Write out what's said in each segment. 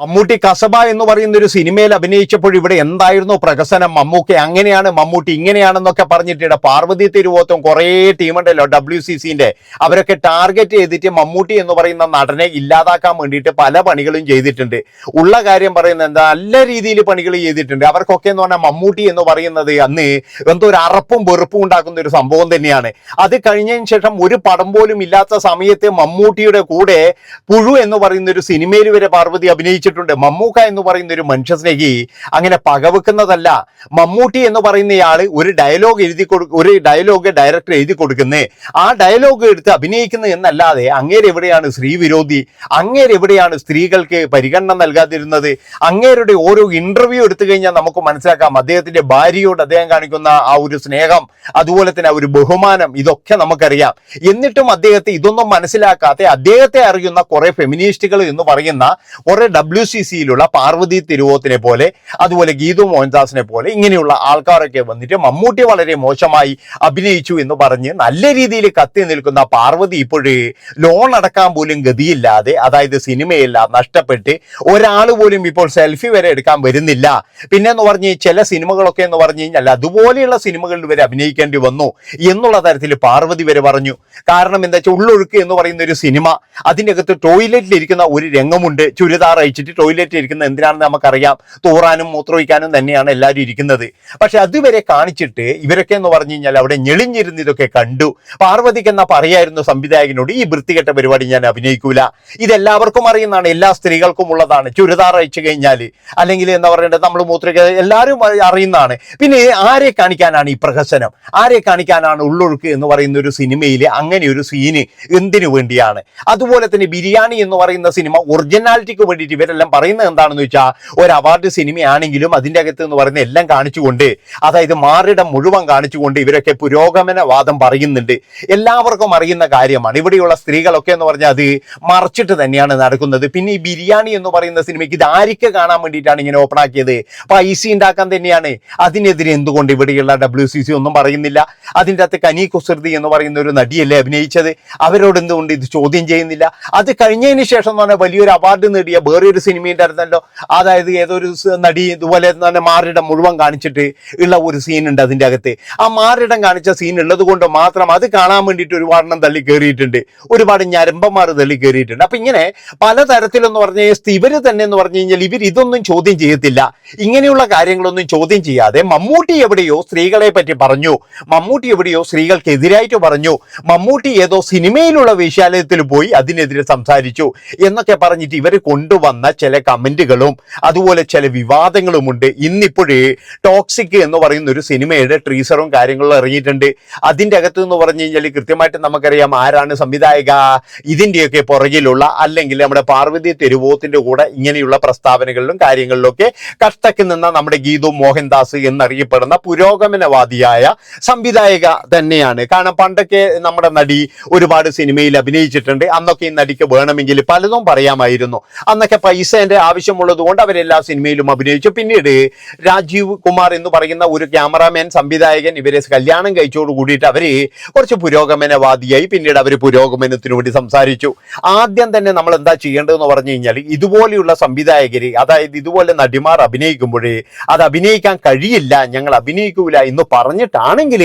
മമ്മൂട്ടി കസബ എന്ന് പറയുന്ന ഒരു സിനിമയിൽ അഭിനയിച്ചപ്പോൾ ഇവിടെ എന്തായിരുന്നു പ്രകസനം മമ്മൂക്ക അങ്ങനെയാണ് മമ്മൂട്ടി ഇങ്ങനെയാണെന്നൊക്കെ പറഞ്ഞിട്ട് പാർവതി തിരുവോത്തം കുറേ ടീമുണ്ടല്ലോ ഡബ്ല്യു സി സിന്റെ അവരൊക്കെ ടാർഗറ്റ് ചെയ്തിട്ട് മമ്മൂട്ടി എന്ന് പറയുന്ന നടനെ ഇല്ലാതാക്കാൻ വേണ്ടിയിട്ട് പല പണികളും ചെയ്തിട്ടുണ്ട്. ഉള്ള കാര്യം പറയുന്നത് എന്താ? നല്ല രീതിയിൽ പണികൾ ചെയ്തിട്ടുണ്ട്. അവർക്കൊക്കെ എന്ന് പറഞ്ഞാൽ മമ്മൂട്ടി എന്ന് പറയുന്നത് അന്ന് എന്തോ ഒരു അറപ്പും വെറുപ്പും ഉണ്ടാക്കുന്ന ഒരു സംഭവം തന്നെയാണ്. അത് കഴിഞ്ഞതിന് ശേഷം ഒരു പടം പോലും ഇല്ലാത്ത സമയത്ത് മമ്മൂട്ടിയുടെ കൂടെ പുഴു എന്ന് പറയുന്ന ഒരു സിനിമയിൽ വരെ പാർവതി അഭിനയിച്ചിട്ടുണ്ട് മമ്മൂക്ക എന്ന് പറയുന്ന ഒരു മനുഷ്യസ്നേഹി അങ്ങനെ പകവെക്കുന്നതല്ല. മമ്മൂട്ടി എന്ന് പറയുന്നയാൾ ഒരു ഡയലോഗ് എഴുതി കൊടു ഒരു ഡയലോഗ് ഡയറക്ടർ എഴുതി കൊടുക്കുന്നേ. ആ ഡയലോഗ് എടുത്ത് അഭിനയിക്കുന്നത് എന്നല്ലാതെ അങ്ങേരെവിടെയാണ് സ്ത്രീ വിരോധി? അങ്ങേര് എവിടെയാണ് സ്ത്രീകൾക്ക് പരിഗണന നൽകാതിരുന്നത്? അങ്ങേരുടെ ഓരോ ഇന്റർവ്യൂ എടുത്തു കഴിഞ്ഞാൽ നമുക്ക് മനസ്സിലാക്കാം. അദ്ദേഹത്തിന്റെ ഭാര്യയോട് അദ്ദേഹം കാണിക്കുന്ന ആ ഒരു സ്നേഹം അതുപോലെ തന്നെ ഒരു ബഹുമാനം ഇതൊക്കെ നമുക്കറിയാം. എന്നിട്ടും അദ്ദേഹത്തെ ഇതൊന്നും മനസ്സിലാക്കാതെ അദ്ദേഹത്തെ അറിയുന്ന കുറെ ഫെമിനിസ്റ്റുകൾ എന്ന് പറയുന്ന കുറെ ഡബ്ല്യു സി സിയിലുള്ള പാർവതി തിരുവോത്തിനെ പോലെ അതുപോലെ ഗീതു മോഹൻദാസിനെ പോലെ ഇങ്ങനെയുള്ള ആൾക്കാരൊക്കെ വന്നിട്ട് മമ്മൂട്ടി വളരെ മോശമായി അഭിനയിച്ചു എന്ന് പറഞ്ഞ് നല്ല രീതിയിൽ കത്തി നിൽക്കുന്ന പാർവതി ഇപ്പോഴേ ലോൺ അടക്കാൻ പോലും ഗതിയില്ലാതെ അതായത് സിനിമയെല്ലാം നഷ്ടപ്പെട്ട് ഒരാൾ പോലും ഇപ്പോൾ സെൽഫി വരെ എടുക്കാൻ വരുന്നില്ല. പിന്നെ എന്ന് പറഞ്ഞ് ചില സിനിമകളൊക്കെ എന്ന് പറഞ്ഞു കഴിഞ്ഞാൽ അതുപോലെയുള്ള സിനിമകളിൽ വരെ അഭിനയിക്കേണ്ടി വന്നു എന്നുള്ള തരത്തിൽ പാർവതി വരെ പറഞ്ഞു. കാരണം എന്താ വെച്ചാൽ ഉള്ളൊഴുക്ക് എന്ന് പറയുന്ന ഒരു സിനിമ അതിന്റെ അകത്ത് ടോയ്ലറ്റിൽ ഇരിക്കുന്ന ഒരു രംഗമുണ്ട് ചുരിദാർ അയച്ചിട്ട് ടോയ്ലറ്റിൽ ഇരിക്കുന്നത് എന്തിനാണെന്ന് നമുക്കറിയാം. തൂറാനും മൂത്രമൊഴിക്കാനും തന്നെയാണ് എല്ലാവരും ഇരിക്കുന്നത്. പക്ഷെ അതുവരെ കാണിച്ചിട്ട് ഇവരൊക്കെ എന്ന് പറഞ്ഞു കഴിഞ്ഞാൽ അവിടെ ഞെളിഞ്ഞിരുന്ന് ഇതൊക്കെ കണ്ടു. പാർവതിക്ക് എന്നാ പറയായിരുന്നു സംവിധായകനോട് ഈ വൃത്തികെട്ട പരിപാടി ഞാൻ അഭിനയിക്കൂല. ഇതെല്ലാവർക്കും അറിയുന്നതാണ് എല്ലാ സ്ത്രീകൾക്കും ഉള്ളതാണ്. ചുരിദാർ അയച്ചു കഴിഞ്ഞാൽ അല്ലെങ്കിൽ എന്താ പറയേണ്ടത് നമ്മൾ മൂത്രയ്ക്ക് എല്ലാവരും അറി- അറിയുന്നതാണ്. പിന്നെ ആരെ കാണിക്കാനാണ് ഈ പ്രഹസനം? ആരെ കാണിക്കാനാണ് ഉള്ളൊഴുക്ക് എന്ന് പറയുന്ന ഒരു സിനിമയിൽ അങ്ങനെ ഒരു സീന് എന്തിനു വേണ്ടിയാണ്? അതുപോലെ തന്നെ ബിരിയാണി എന്ന് പറയുന്ന സിനിമ ഒറിജിനാലിറ്റിക്ക് വേണ്ടിയിട്ട് ഇവരെല്ലാം പറയുന്നത് എന്താണെന്ന് വെച്ചാൽ ഒരു അവാർഡ് സിനിമയാണെങ്കിലും അതിന്റെ അകത്ത് എന്ന് പറയുന്ന എല്ലാം കാണിച്ചുകൊണ്ട് അതായത് മാറിടം മുഴുവൻ കാണിച്ചുകൊണ്ട് ഇവരൊക്കെ പുരോഗമനവാദം പറയുന്നുണ്ട്. എല്ലാവർക്കും അറിയുന്ന കാര്യമാണ്. ഇവിടെയുള്ള സ്ത്രീകളൊക്കെ എന്ന് പറഞ്ഞാൽ അത് മറച്ചിട്ട് തന്നെയാണ് നടക്കുന്നത്. പിന്നെ ഈ ബിരിയാണി എന്ന് പറയുന്ന സിനിമയ്ക്ക് ഇത് ആരിക്ക് കാണാൻ വേണ്ടിയിട്ടാണ് ഇങ്ങനെ ഓപ്പൺ ആക്കിയത്? പൈസ ഉണ്ടാക്കാൻ തന്നെയാണ്. അതിനെതിരെ എന്തുകൊണ്ട് ഇവിടെയുള്ള ഡബ്ല്യു സി സി ഒന്നും പറയുന്നില്ല? അതിന്റെ അകത്ത് കനി കുസൃതി എന്ന് പറയുന്ന ഒരു നടിയല്ലേ അഭിനയിച്ചത്? അവരോട് എന്തുകൊണ്ട് ഇത് ചോദ്യം ചെയ്യുന്നില്ല? അത് കഴിഞ്ഞതിന് ശേഷം എന്ന് പറഞ്ഞാൽ വലിയൊരു അവാർഡ് നേടിയ വേറൊരു സിനിമയുടെ അടുത്തല്ലോ. അതായത് ഏതൊരു നടി ഇതുപോലെ തന്നെ മാറിടം മുഴുവൻ കാണിച്ചിട്ട് ഉള്ള ഒരു സീനുണ്ട് അതിന്റെ അകത്ത്. ആ മാറിടം കാണിച്ച സീൻ ഉള്ളത് കൊണ്ട് മാത്രം അത് കാണാൻ വേണ്ടിയിട്ട് ഒരുപാടെണ്ണം തള്ളി കയറിയിട്ടുണ്ട് ഒരുപാട് ഞരമ്പന്മാർ തള്ളി കയറിയിട്ടുണ്ട് അപ്പം ഇങ്ങനെ പലതരത്തിലെന്ന് പറഞ്ഞ ഇവർ തന്നെ എന്ന് പറഞ്ഞു കഴിഞ്ഞാൽ ഇവർ ഇതൊന്നും ചോദ്യം ചെയ്യത്തില്ല. ഇങ്ങനെയുള്ള കാര്യങ്ങളൊന്നും ചോദ്യം ചെയ്യാതെ മമ്മൂട്ടി എവിടെയോ സ്ത്രീകളെ പറ്റി പറഞ്ഞു. മമ്മൂട്ടി എവിടെയോ സ്ത്രീകൾക്കെതിരായിട്ട് പറഞ്ഞു. മമ്മൂട്ടി ഏതോ സിനിമയിലുള്ള വേശ്യാലയത്തിൽ പോയി അതിനെതിരെ സംസാരിച്ചു. എന്നൊക്കെ പറഞ്ഞിട്ട് ഇവർ കൊണ്ടുവന്ന ചില കമന്റുകളും അതുപോലെ ചില വിവാദങ്ങളും ഉണ്ട് ഇന്നിപ്പോഴേ ടോക്സിക് എന്ന് പറയുന്ന ഒരു സിനിമയുടെ ട്രീസറും കാര്യങ്ങളും ഇറങ്ങിയിട്ടുണ്ട്. അതിന്റെ അകത്ത് എന്ന് പറഞ്ഞു കഴിഞ്ഞാൽ കൃത്യമായിട്ട് നമുക്കറിയാം ആരാണ് സംവിധായക ഇതിന്റെയൊക്കെ പുറകിലുള്ള അല്ലെങ്കിൽ നമ്മുടെ പാർവതി തെരുവോത്തിന്റെ കൂടെ ഇങ്ങനെയുള്ള പ്രസ്താവനകളിലും കാര്യങ്ങളിലൊക്കെ കഷ്ടക്ക് നിന്ന നമ്മുടെ ഗീതു മോഹൻദാസ് എന്നറിയപ്പെടുന്ന പുരോഗമനവാദിയായ സംവിധായക തന്നെയാണ്. കാരണം പണ്ടൊക്കെ നമ്മുടെ നടി ഒരുപാട് സിനിമയിൽ അഭിനയിച്ചിട്ടുണ്ട്. അന്നൊക്കെ ഈ നടിക്ക് വേണമെങ്കിൽ പലതും പറയാമായിരുന്നു. അന്നൊക്കെ പൈസേന്റെ ആവശ്യമുള്ളത് കൊണ്ട് അവരെല്ലാ സിനിമയിലും അഭിനയിച്ചു. പിന്നീട് രാജീവ് കുമാർ എന്ന് പറയുന്ന ഒരു ക്യാമറാമാൻ സംവിധായകൻ ഇവരെ കല്യാണം കഴിച്ചോട് കൂടിയിട്ട് അവർ കുറച്ച് പുരോഗമനവാദിയായി പിന്നീട് അവർ പുരോഗമനത്തിനു വേണ്ടി സംസാരിച്ചു. ആദ്യം തന്നെ നമ്മൾ എന്താ ചെയ്യേണ്ടതെന്ന് പറഞ്ഞു കഴിഞ്ഞാൽ ഇതുപോലെയുള്ള സംവിധായകര് അതായത് ഇതുപോലെ നടിമാർ അഭിനയിക്കുമ്പോൾ അത് അഭിനയിക്കാൻ കഴിയില്ല ഞങ്ങൾ അഭിനയിക്കൂല എന്ന് പറഞ്ഞിട്ടാണെങ്കിൽ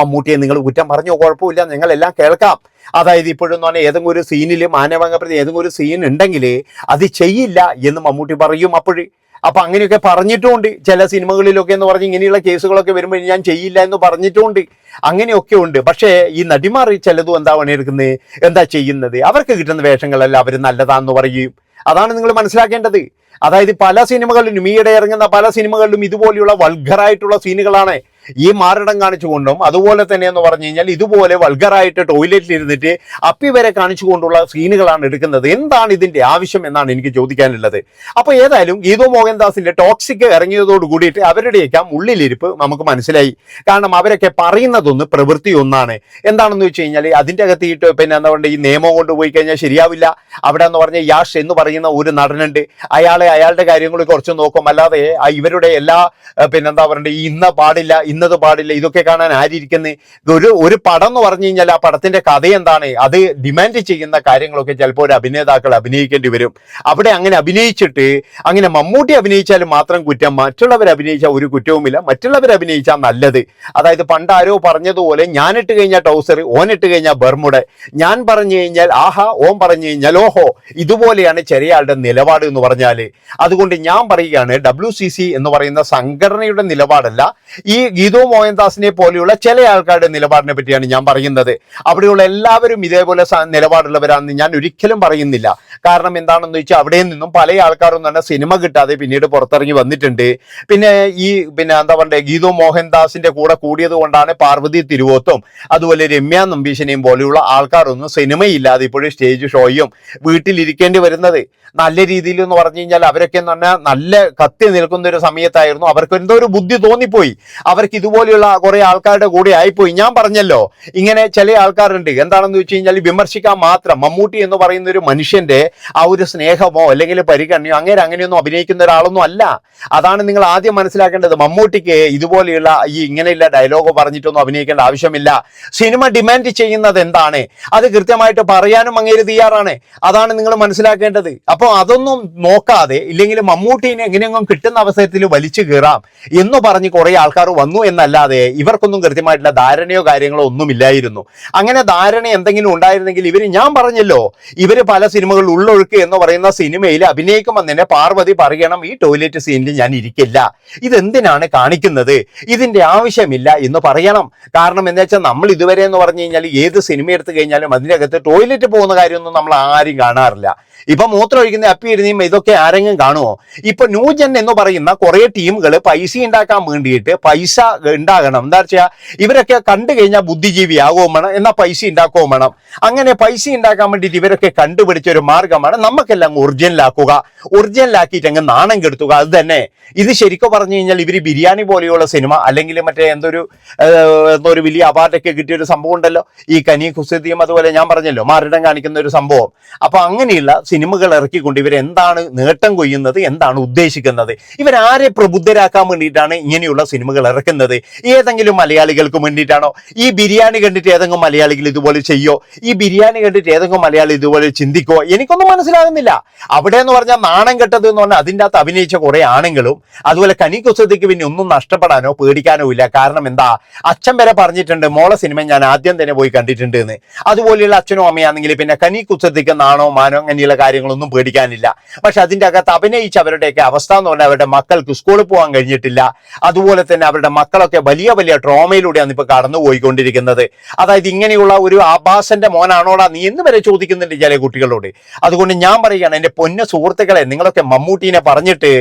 മമ്മൂട്ടിയെ നിങ്ങൾ കുറ്റം പറഞ്ഞോ കുഴപ്പമില്ല ഞങ്ങളെല്ലാം കേൾക്കാം. അതായത് ഇപ്പോഴെന്ന് പറഞ്ഞാൽ ഏതെങ്കിലും ഒരു സീനിൽ മാനവംഗപ്രതി ഏതെങ്കിലും ഒരു സീൻ ഉണ്ടെങ്കിൽ അത് ചെയ്യില്ല എന്ന് മമ്മൂട്ടി പറയും അപ്പോഴേ. അപ്പൊ അങ്ങനെയൊക്കെ പറഞ്ഞിട്ടുമുണ്ട് ചില സിനിമകളിലൊക്കെ എന്ന് പറഞ്ഞ് ഇങ്ങനെയുള്ള കേസുകളൊക്കെ വരുമ്പോൾ ഞാൻ ചെയ്യില്ല എന്ന് പറഞ്ഞിട്ടുമുണ്ട് അങ്ങനെയൊക്കെ ഉണ്ട്. പക്ഷേ ഈ നടിമാർ ചിലതും എന്താ പണിയെടുക്കുന്നത് എന്താ ചെയ്യുന്നത്? അവർക്ക് കിട്ടുന്ന വേഷങ്ങളല്ല അവർ നല്ലതാന്ന് പറയും. അതാണ് നിങ്ങൾ മനസ്സിലാക്കേണ്ടത്. അതായത് പല സിനിമകളിലും ഈയിടെ ഇറങ്ങുന്ന പല സിനിമകളിലും ഇതുപോലെയുള്ള വൾഗറായിട്ടുള്ള സീനുകളാണ് ഈ മാറിടം കാണിച്ചുകൊണ്ടും അതുപോലെ തന്നെ എന്ന് പറഞ്ഞു കഴിഞ്ഞാൽ ഇതുപോലെ വൾഗറായിട്ട് ടോയ്ലറ്റിൽ ഇരുന്നിട്ട് അപ്പി വരെ കാണിച്ചുകൊണ്ടുള്ള സീനുകളാണ് എടുക്കുന്നത്. എന്താണ് ഇതിന്റെ ആവശ്യം എന്നാണ് എനിക്ക് ചോദിക്കാനുള്ളത്. അപ്പോൾ ഏതായാലും ഗീതു മോഹൻദാസിന്റെ ടോക്സിക് ഇറങ്ങിയതോട് കൂടിയിട്ട് അവരുടെയൊക്കെ ഉള്ളിലിരിപ്പ് നമുക്ക് മനസ്സിലായി. കാരണം അവരൊക്കെ പറയുന്നതൊന്ന് പ്രവൃത്തി ഒന്നാണ്. എന്താണെന്ന് വെച്ച് കഴിഞ്ഞാൽ അതിന്റെ അകത്തിയിട്ട് പിന്നെ എന്താ പറയുക ഈ നിയമം കൊണ്ടുപോയി കഴിഞ്ഞാൽ ശരിയാവില്ല. അവിടെ എന്ന് പറഞ്ഞാൽ യാഷ് എന്ന് പറയുന്ന ഒരു നടനുണ്ട്. അയാളെ അയാളുടെ കാര്യങ്ങൾ കുറച്ച് നോക്കും. അല്ലാതെ ഇവരുടെ എല്ലാ പിന്നെന്താ പറയണ്ടേ ഇന്ന പാടില്ല ഇന്നത് പാടില്ല ഇതൊക്കെ കാണാൻ ആരിയിരിക്കുന്നത് ഒരു ഒരു പടം എന്ന് പറഞ്ഞു കഴിഞ്ഞാൽ ആ പടത്തിന്റെ കഥ എന്താണ്? അത് ഡിമാൻഡ് ചെയ്യുന്ന കാര്യങ്ങളൊക്കെ ചിലപ്പോൾ ഒരു അഭിനേതാക്കൾ അഭിനയിക്കേണ്ടി വരും. അവിടെ അങ്ങനെ അഭിനയിച്ചിട്ട് അങ്ങനെ മമ്മൂട്ടി അഭിനയിച്ചാൽ മാത്രം കുറ്റം മറ്റുള്ളവർ അഭിനയിച്ചാൽ ഒരു കുറ്റവുമില്ല മറ്റുള്ളവർ അഭിനയിച്ചാൽ നല്ലത്. അതായത് പണ്ട് ആരോ പറഞ്ഞതുപോലെ ഞാൻ ഇട്ട് കഴിഞ്ഞാൽ ടൗസർ ഓൻ ഇട്ട് കഴിഞ്ഞാൽ ബർമുട. ഞാൻ പറഞ്ഞു കഴിഞ്ഞാൽ ആഹാ ഓൻ പറഞ്ഞു കഴിഞ്ഞാൽ ഓഹോ. ഇതുപോലെയാണ് ചെറിയ ആളുടെ നിലപാട് എന്ന് പറഞ്ഞാൽ അതുകൊണ്ട് ഞാൻ പറയുകയാണ് ഡബ്ല്യു സി സി എന്ന് പറയുന്ന സംഘടനയുടെ നിലപാടല്ല ഈ ഗീതു മോഹൻദാസിനെ പോലെയുള്ള ചില ആൾക്കാരുടെ നിലപാടിനെ പറ്റിയാണ് ഞാൻ പറയുന്നത്. അവിടെയുള്ള എല്ലാവരും ഇതേപോലെ നിലപാടുള്ളവരാണെന്ന് ഞാൻ ഒരിക്കലും പറയുന്നില്ല. കാരണം എന്താണെന്ന് വെച്ചാൽ അവിടെ നിന്നും പല ആൾക്കാരും തന്നെ സിനിമ കിട്ടാതെ പിന്നീട് പുറത്തിറങ്ങി വന്നിട്ടുണ്ട്. പിന്നെ ഈ പിന്നെ എന്താ പറയുക ഗീതു മോഹൻദാസിന്റെ കൂടെ കൂടിയത് കൊണ്ടാണ് പാർവതി തിരുവോത്തും അതുപോലെ രമ്യ നമ്പീശനെയും പോലെയുള്ള ആൾക്കാരൊന്നും സിനിമയില്ലാതെ ഇപ്പോഴും സ്റ്റേജ് ഷോയും വീട്ടിലിരിക്കേണ്ടി വരുന്നത്. നല്ല രീതിയിൽ എന്ന് പറഞ്ഞു കഴിഞ്ഞാൽ അവരൊക്കെ എന്ന് പറഞ്ഞാൽ നല്ല കത്തി നിൽക്കുന്ന ഒരു സമയത്തായിരുന്നു. അവർക്ക് എന്തോ ഒരു ബുദ്ധി തോന്നിപ്പോയി. അവർക്ക് ഇതുപോലെയുള്ള കുറെ ആൾക്കാരുടെ കൂടെ ആയിപ്പോയി. ഞാൻ പറഞ്ഞല്ലോ ഇങ്ങനെ ചില ആൾക്കാരുണ്ട്. എന്താണെന്ന് വെച്ച് കഴിഞ്ഞാൽ വിമർശിക്കാൻ മാത്രം മമ്മൂട്ടി എന്ന് പറയുന്ന ഒരു മനുഷ്യന്റെ ആ ഒരു സ്നേഹമോ അല്ലെങ്കിൽ പരിഗണനയോ അങ്ങനെ അങ്ങനെയൊന്നും അഭിനയിക്കുന്ന ഒരാളൊന്നും അല്ല. അതാണ് നിങ്ങൾ ആദ്യം മനസ്സിലാക്കേണ്ടത്. മമ്മൂട്ടിക്ക് ഇതുപോലെയുള്ള ഈ ഇങ്ങനെയുള്ള ഡയലോഗ് പറഞ്ഞിട്ടൊന്നും അഭിനയിക്കേണ്ട ആവശ്യമില്ല. സിനിമ ഡിമാൻഡ് ചെയ്യുന്നത് എന്താണ്? അത് കൃത്യമായിട്ട് പറയാനും അങ്ങേര് തയ്യാറാണ്. അതാണ് നിങ്ങൾ മനസ്സിലാക്കേണ്ടത്. അപ്പോൾ അതൊന്നും നോക്കാതെ ഇല്ലെങ്കിൽ മമ്മൂട്ടീനെ എങ്ങനെയെങ്കിലും കിട്ടുന്ന അവസരത്തിൽ വലിച്ചു കീറാം എന്ന് പറഞ്ഞ് കുറേ ആൾക്കാർ വന്നു എന്നല്ലാതെ ഇവർക്കൊന്നും കൃത്യമായിട്ടുള്ള ധാരണയോ കാര്യങ്ങളോ ഒന്നുമില്ലായിരുന്നു. അങ്ങനെ ധാരണ എന്തെങ്കിലും ഉണ്ടായിരുന്നെങ്കിൽ ഇവർ ഞാൻ പറഞ്ഞല്ലോ ഇവർ പല സിനിമകൾ ഉള്ളൊഴുക്ക് എന്ന് പറയുന്ന സിനിമയിൽ അഭിനയിക്കുമ്പോൾ തന്നെ പാർവതി പറയണം ഈ ടോയ്ലറ്റ് സീനിൽ ഞാൻ ഇരിക്കില്ല. ഇതെന്തിനാണ് കാണിക്കുന്നത്? ഇതിന്റെ ആവശ്യമില്ല എന്ന് പറയണം. കാരണം എന്താ വെച്ചാൽ നമ്മൾ ഇതുവരെ എന്ന് പറഞ്ഞു കഴിഞ്ഞാൽ ഏത് സിനിമ എടുത്തു കഴിഞ്ഞാലും അതിനകത്ത് ടോയ്ലറ്റ് പോകുന്ന കാര്യമൊന്നും നമ്മൾ ആരും കാണാറില്ല. ഇപ്പൊ മൂത്രം ഒഴിക്കുന്ന അപ്പി ഇരുന്നിയും ഇതൊക്കെ ആരെങ്കിലും കാണുമോ ഇപ്പൊ ന്യൂജൻ എന്ന് പറയുന്ന കുറെ ടീമുകൾ പൈസ ഉണ്ടാക്കാൻ വേണ്ടിയിട്ട് പൈസ ഉണ്ടാകണം. എന്താ വെച്ചാൽ ഇവരൊക്കെ കണ്ടു കഴിഞ്ഞാൽ ബുദ്ധിജീവി ആകുകയും വേണം എന്നാൽ പൈസ ഉണ്ടാക്കുകയും വേണം. അങ്ങനെ പൈസ ഉണ്ടാക്കാൻ വേണ്ടിയിട്ട് ഇവരൊക്കെ കണ്ടുപിടിച്ച ഒരു മാർഗമാണ് നമുക്കെല്ലാം ഒറിജിനലാക്കുക. ഒറിജിനലാക്കിയിട്ട് അങ്ങ് നാണം കെടുത്തുക അത് തന്നെ. ഇത് ശരിക്കും പറഞ്ഞു കഴിഞ്ഞാൽ ഇവർ ബിരിയാണി പോലെയുള്ള സിനിമ അല്ലെങ്കിൽ മറ്റേ എന്തൊരു എന്തോ ഒരു വലിയ അവാർഡൊക്കെ കിട്ടിയ ഒരു സംഭവം ഉണ്ടല്ലോ? ഈ കനി കുസൃതിയും അതുപോലെ ഞാൻ പറഞ്ഞല്ലോ മാറിടം കാണിക്കുന്ന ഒരു സംഭവം. അപ്പൊ അങ്ങനെയുള്ള സിനിമകൾ ഇറക്കിക്കൊണ്ട് ഇവർ എന്താണ് നേട്ടം കൊയ്യുന്നത് എന്താണ് ഉദ്ദേശിക്കുന്നത്? ഇവരാരെ പ്രബുദ്ധരാക്കാൻ വേണ്ടിയിട്ടാണ് ഇങ്ങനെയുള്ള സിനിമകൾ ഇറക്കുന്നത്. ഏതെങ്കിലും മലയാളികൾക്ക് വേണ്ടിയിട്ടാണോ? ഈ ബിരിയാണി കണ്ടിട്ട് ഏതെങ്കിലും മലയാളികൾ ഇതുപോലെ ചെയ്യോ? ഈ ബിരിയാണി കണ്ടിട്ട് ഏതെങ്കിലും മലയാളി ഇതുപോലെ ചിന്തിക്കോ എനിക്കൊന്നും മനസ്സിലാകുന്നില്ല. അവിടെ എന്ന് പറഞ്ഞാൽ നാണം കെട്ടത് എന്ന് പറഞ്ഞാൽ അതിന്റെ അകത്ത് അഭിനയിച്ച കുറെ ആണെങ്കിലും അതുപോലെ കനി കുസൃതിക്ക് പിന്നെ ഒന്നും നഷ്ടപ്പെടാനോ പേടിക്കാനോ ഇല്ല. കാരണം എന്താ? അച്ഛൻ വരെ പറഞ്ഞിട്ടുണ്ട് മോളെ സിനിമ ഞാൻ ആദ്യം തന്നെ പോയി കണ്ടിട്ടുണ്ട് എന്ന്. അതുപോലെയുള്ള അച്ഛനും അമ്മയാണെങ്കിൽ പിന്നെ കനി കുസൃതിക്ക് നാണോ മാനോ അങ്ങനെയുള്ള കാര്യങ്ങളൊന്നും പേടിക്കാനില്ല. പക്ഷെ അതിന്റെ അകത്ത് അഭിനയിച്ച അവരുടെയൊക്കെ അവസ്ഥ എന്ന് പറഞ്ഞാൽ അവരുടെ മക്കൾക്ക് സ്കൂളിൽ പോകാൻ കഴിഞ്ഞിട്ടില്ല. അതുപോലെ തന്നെ അവരുടെ മക്കളൊക്കെ വലിയ വലിയ ട്രോമയിലൂടെയാണ് ഇപ്പൊ കടന്നു പോയിക്കൊണ്ടിരിക്കുന്നത് അതായത് ഇങ്ങനെയുള്ള ഒരു ആഭാസന്റെ മോനാണോടാ നീ എന്ന് വരെ ചോദിക്കുന്നുണ്ട് ചില കുട്ടികളോട്. അതുകൊണ്ട് ഞാൻ പറയുകയാണ് എന്റെ പൊന്ന സുഹൃത്തുക്കളെ നിങ്ങളൊക്കെ മമ്മൂട്ടീനെ പറഞ്ഞിട്ട്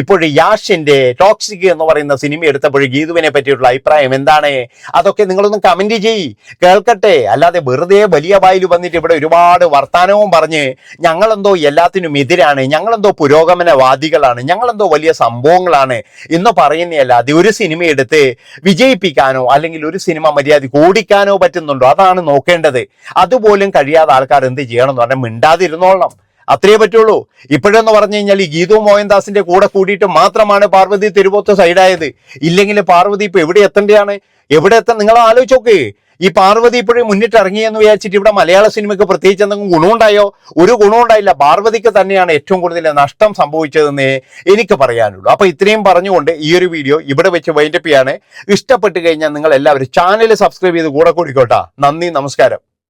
ഇപ്പോഴും യാഷിന്റെ ടോക്സിക് എന്ന് പറയുന്ന സിനിമ എടുത്തപ്പോൾ ഗീതുവിനെ പറ്റിയിട്ടുള്ള അഭിപ്രായം എന്താണ്? അതൊക്കെ നിങ്ങളൊന്ന് കമന്റ് ചെയ്യ്. കേൾക്കട്ടെ. അല്ലാതെ വെറുതെ വലിയ വായിൽ വന്നിട്ട് ഇവിടെ ഒരുപാട് വർത്തമാനവും പറഞ്ഞ് ഞങ്ങളെന്തോ എല്ലാത്തിനും എതിരാണ് ഞങ്ങളെന്തോ പുരോഗമനവാദികളാണ് ഞങ്ങളെന്തോ വലിയ സംഭവങ്ങളാണ് എന്ന് പറയുന്നതല്ലാതെ ഒരു സിനിമ എടുത്ത് വിജയിപ്പിക്കാനോ അല്ലെങ്കിൽ ഒരു സിനിമ മര്യാദ ഓടിക്കാനോ പറ്റുന്നുണ്ടോ? അതാണ് നോക്കേണ്ടത്. അതുപോലും കഴിയാതെ ആൾക്കാർ എന്ത് ചെയ്യണം എന്ന് പറഞ്ഞാൽ മിണ്ടാതിരുന്നോളണം. അത്രയേ പറ്റുള്ളൂ. ഇപ്പോഴെന്ന് പറഞ്ഞു കഴിഞ്ഞാൽ ഈ ഗീതു മോഹൻദാസിന്റെ കൂടെ കൂടിയിട്ട് മാത്രമാണ് പാർവതി തിരുവോത്ത് സൈഡായത് ഇല്ലെങ്കിൽ പാർവതി ഇപ്പൊ എവിടെ എത്തേണ്ടതാണ്? എവിടെ എത്താൻ? നിങ്ങൾ ആലോചിച്ചോക്ക് ഈ പാർവതി ഇപ്പോഴും മുന്നിട്ട് ഇറങ്ങിയെന്ന് വിചാരിച്ചിട്ട് ഇവിടെ മലയാള സിനിമയ്ക്ക് പ്രത്യേകിച്ച് എന്തെങ്കിലും ഗുണമുണ്ടായോ? ഒരു ഗുണമുണ്ടായില്ല. പാർവതിക്ക് തന്നെയാണ് ഏറ്റവും കൂടുതൽ നഷ്ടം സംഭവിച്ചതെന്നേ എനിക്ക് പറയാനുള്ളൂ. അപ്പോൾ ഇത്രയും പറഞ്ഞുകൊണ്ട് ഈ ഒരു വീഡിയോ ഇവിടെ വെച്ച് വൈൻഡപ്പ് ചെയ്യാണ്. ഇഷ്ടപ്പെട്ട് കഴിഞ്ഞാൽ നിങ്ങൾ എല്ലാവരും ചാനൽ സബ്സ്ക്രൈബ് ചെയ്ത് കൂടെ കൂടിക്കോട്ടാ. നന്ദി നമസ്കാരം.